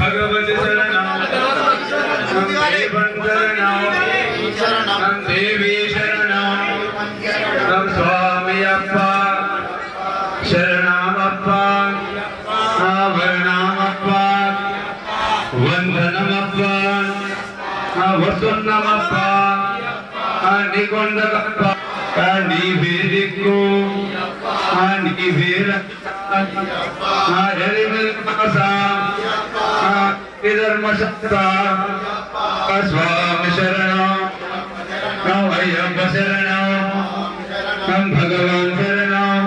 భగవతి శరణం భగవతి శరణం దేవం శరణం దేవి శరణం స్వామి అప్ప శరణమప్ప ఆభరణమప్ప వందనమప్ప వసున్నమప్ప నికొండకప్ప నీ వేదిక్కు నీ వేర ధర్మశక్త స్వామి శరణం అయ్యప్ప శరణం నమ్ భగవాన్ శరణం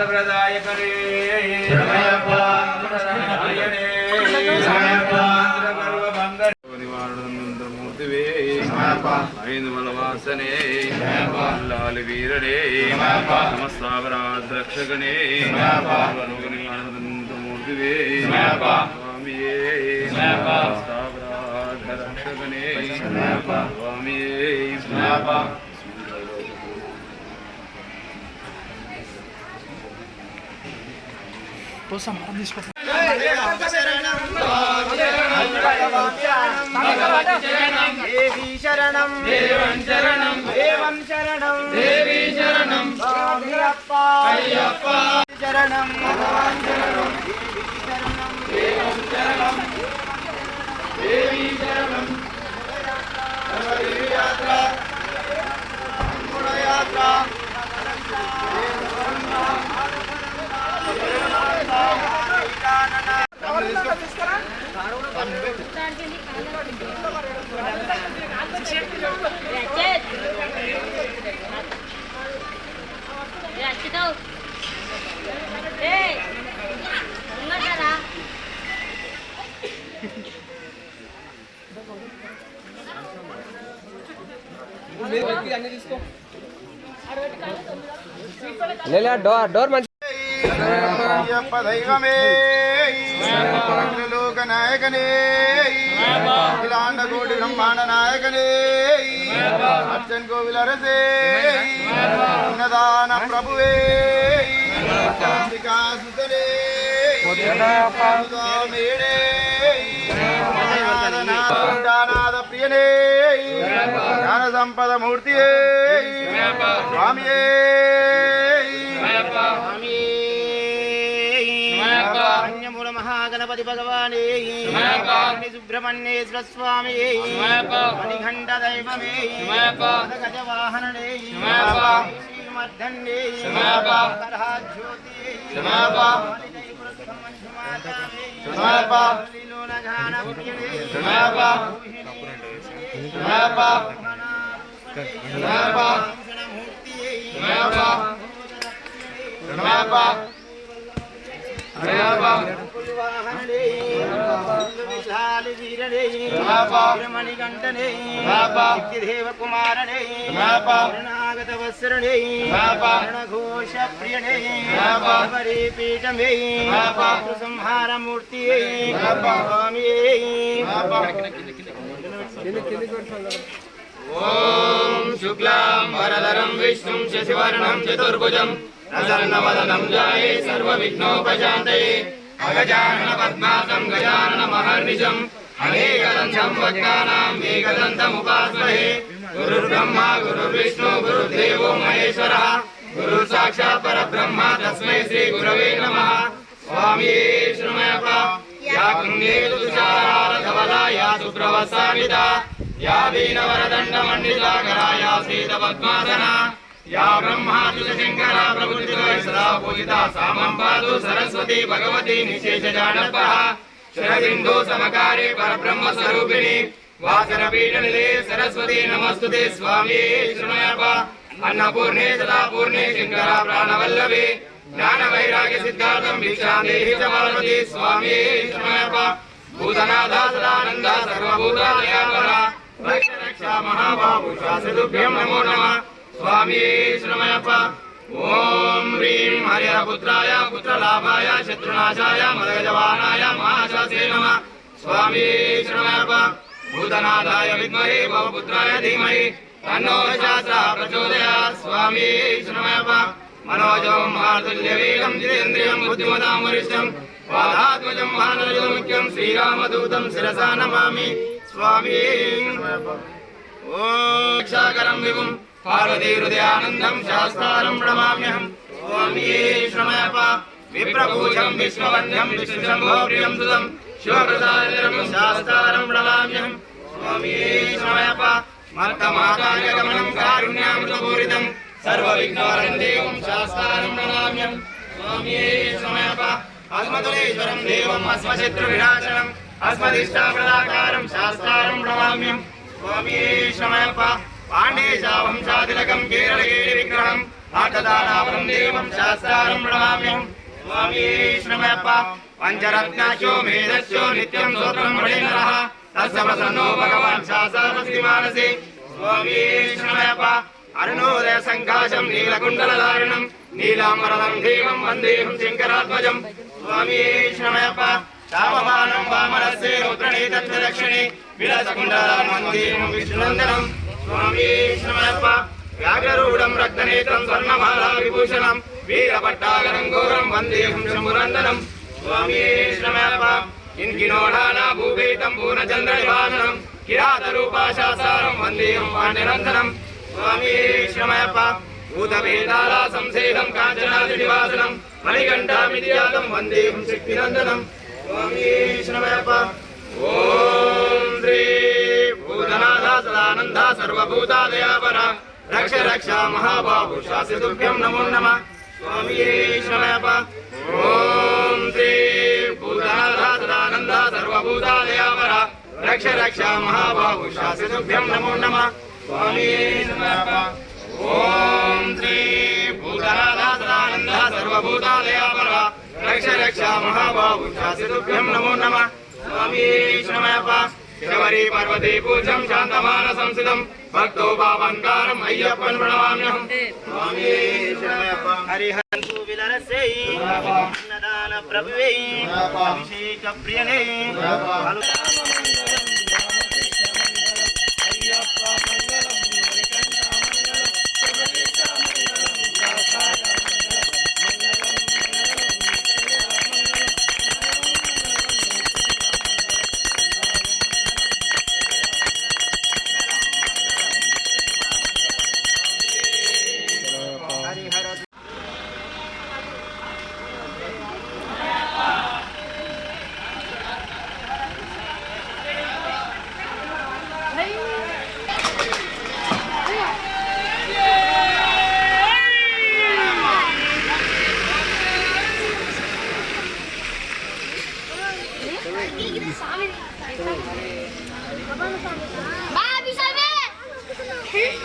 శరణమప్ప ప్రదాయకరే శరణమప్ప శరణమప్ప నివారణమూర్తివే ఐదుమల వాసనే లాలి వీరడే నమస్తావరాధరక్షకనే నివారణమూర్తివే స్వామియే నమస్తావరాధరక్షకనే స్వామియే దేవీ శరణం దేవం శరణం. దేవం శరణం. దేవీ శరణం అయ్యప్ప అయ్యప్ప శరణం భగవాన్ శరణం దేవి శరణం. దేవం శరణం దేవీ అచ్చుతావు ఏ ఉన్నారా డోర్ லோக நாயகனே ஆண்ட கோடி பிரம்மாண்ட நாயகனே. அச்சன் கோவில் அரசே. உன்னதான பிரபுவே. சுதனே மேடே. பிரியனே. ஞான மூர்த்தியே. சுவாமியே. మహాగణపతి భగవానే సుబ్రహ్మణ్యేశ్వర స్వామి మణిఖండ దైవమే గజవాహననే శ్రీమర్ధన్నే మణికంఠనే దేవ కుమారనే నాగత ఘోష ప్రియనే పీఠమే సంహార మూర్తి ఓం శుక్లాం వరదరం విష్ణుం శశివర్ణం చతుర్భుజం ప్రసన్నవదనం జాయే సర్వవిఘ్నోపశాంతయే అగజానన పద్మాసం గజానన మహర్నిశం అనేకదంతం భక్తానాం ఏకదంతముపాస్మహే గురుర్బ్రహ్మ గురుర్విష్ణు గురుర్దేవో మహేశ్వరः గురు సాక్షాత్ పరబ్రహ్మ తస్మై శ్రీ గురవే నమః స్వామి శృణమయప యా పుణ్యేతు యా సుప్రవసానిత యా యా సీత పద్మాసనా యా బ్రహ్మాతుల శంకర ప్రభుత్వ సదా పూజిత సామం పాదు సరస్వతి భగవతి నిశేష జానపః. శరదిందో సమకారే పరబ్రహ్మ స్వరూపిణి. వాసర పీఠనిలే సరస్వతి నమస్తుతే స్వామి శృణయప అన్నపూర్ణే సదా పూర్ణే శంకర ప్రాణవల్లభే. జ్ఞాన వైరాగ్య సిద్ధార్థం భిక్షాం దేహి స్వామి శృణయప భూతనాథ సదానంద సర్వభూతాలయాపర. రక్ష రక్ష మహాబాహు శాశ్వతుభ్యం నమో నమః. స్వామి శృణమయప ఓం హ్రీం హరిహరపుత్రాయ పుత్రలాభాయ శత్రునాశాయ మదగజవానాయ మహాశాసే నమ. స్వామి శ్రమయప భూతనాథాయ విద్మహి భవపుత్రాయ ధీమహి. తన్నో శాస్త్ర ప్రచోదయాత్ స్వామి శ్రమయప మనోజం మాతుల్యవేగం జితేంద్రియం బుద్ధిమతాం వరిష్టం పాదాత్మజం మానరజో ముఖ్యం శ్రీరామదూతం శిరసా నమామి. స్వామి. ఓక్షాకరం విభుం. పార్వతీ హృదయానందం శాస్త్రం ప్రణమామ్యహం. స్వామియే శ్రమయప విప్రభూజం విష్ణువంద్యం విష్ణుశంభో ప్రియం సుతం. శివప్రసాదం శాస్త్రం ప్రణమామ్యహం. స్వామియే శ్రమయప మత్తమాకార్యగమనం కారుణ్యామృతపూరితం. సర్వవిఘ్నవరం దేవం శాస్త్రం ప్రణామ్యం స్వామియే శ్రమయప అస్మతులేశ్వరం దేవం అస్మశత్రు వినాశనం అస్మదిష్టాప్రదాకారం శాస్త్రం ప్రణామ్యం స్వామియే శ్రమయప పాండేశా వంశాతిలకం కేరళగేరి విగ్రహం ఆటదానావరం దేవం శాస్త్రారం ప్రణామ్యం స్వామి శ్రమయప పంచరత్నాశో మేధస్యో నిత్యం స్తోత్రం హృదయనరః తస్య ప్రసన్నో భగవాన్ శాస్త్రమస్తి మానసి. స్వామి శ్రమయప అరుణోదయ సంకాశం నీలకుండలధారణం నీలాంబరదం దేవం వందేహం శంకరాత్మజం స్వామియే శ్రమయప శామమానం వామనస్యే రుద్రణేతత్వ దక్షిణి విలసకుండలం వందేహం విష్ణునందనం. స్వామియే వ్యాఘ్రరూఢం రక్తనేత్రం స్వర్ణమాలా విభూషణం వీరపట్టాగరం ఘోరం వందేహం శంభునందనం స్వామియే శ్రమయప ఇంకినోఢానా భూపేతం పూర్ణచంద్ర నివాసనం కిరాత రూపాశాసారం వందేహం పాండ్యనందనం స్వామి శ్రమయప భూతవేదాల సంసేదం కాంచనాది నివాసనం. మణికంఠామిత్యాతం వందేహం శక్తినందనం. స్వామి శ్రమయప ఓం శ్రీ భూతనాథ సదానంద సర్వభూతాదయాపర రక్ష రక్ష మహాబాహు శాస్త్రతుభ్యం నమో నమ స్వామి శ్రమయప ఓం శ్రీ భూతనాథ సదానంద సర్వభూతాదయాపర రక్ష రక్ష మహాబాహు శాస్త్రతుభ్యం నమో నమ స్వామి శ్రమయప ఓం శ్రీ భూతనాథ సదానంద సర్వభూతాదయాపర రక్ష రక్ష మహాబాహు శాస్త్రతుభ్యం నమో నమ స్వామి శ్రమయప శబరి పార్వతీ పూజం శాంతమాన సంస్థితం భక్తో భావంకారం అయ్యప్పన్ ప్రణమామ్యహం. శరణమయ్యప్ప. హరిహంతు విలరసై అన్నదాన ప్రభువై అభిషేక ప్రియనై.